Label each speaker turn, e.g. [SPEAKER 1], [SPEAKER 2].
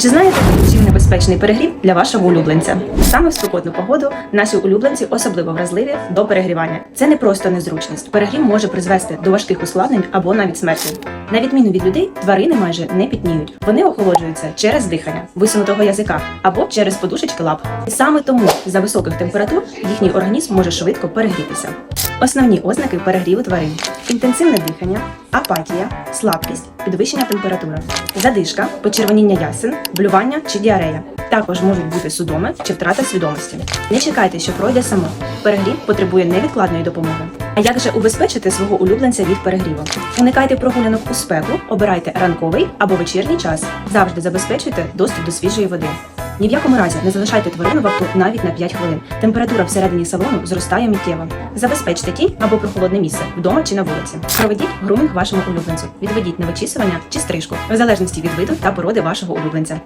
[SPEAKER 1] Чи знаєте, чим небезпечний перегрів для вашого улюбленця? Саме в спекотну погоду наші улюбленці особливо вразливі до перегрівання. Це не просто незручність. Перегрів може призвести до важких ускладнень або навіть смерті. На відміну від людей, тварини майже не пітніють. Вони охолоджуються через дихання, висунутого язика або через подушечки лап. І саме тому за високих температур їхній організм може швидко перегрітися. Основні ознаки перегріву тварин: інтенсивне дихання, апатія, слабкість, підвищення температури, задишка, почервоніння ясен, блювання чи діарея. Також можуть бути судоми чи втрата свідомості. Не чекайте, що пройде само. Перегрів потребує невідкладної допомоги. А як же убезпечити свого улюбленця від перегріву? Уникайте прогулянок у спеку, обирайте ранковий або вечірній час. Завжди забезпечуйте доступ до свіжої води. Ні в якому разі не залишайте тварину в авто навіть на 5 хвилин. Температура всередині салону зростає миттєво. Забезпечте тінь або прохолодне місце вдома чи на вулиці. Проведіть грумінг вашому улюбленцю. Відведіть на вичісування чи стрижку в залежності від виду та породи вашого улюбленця.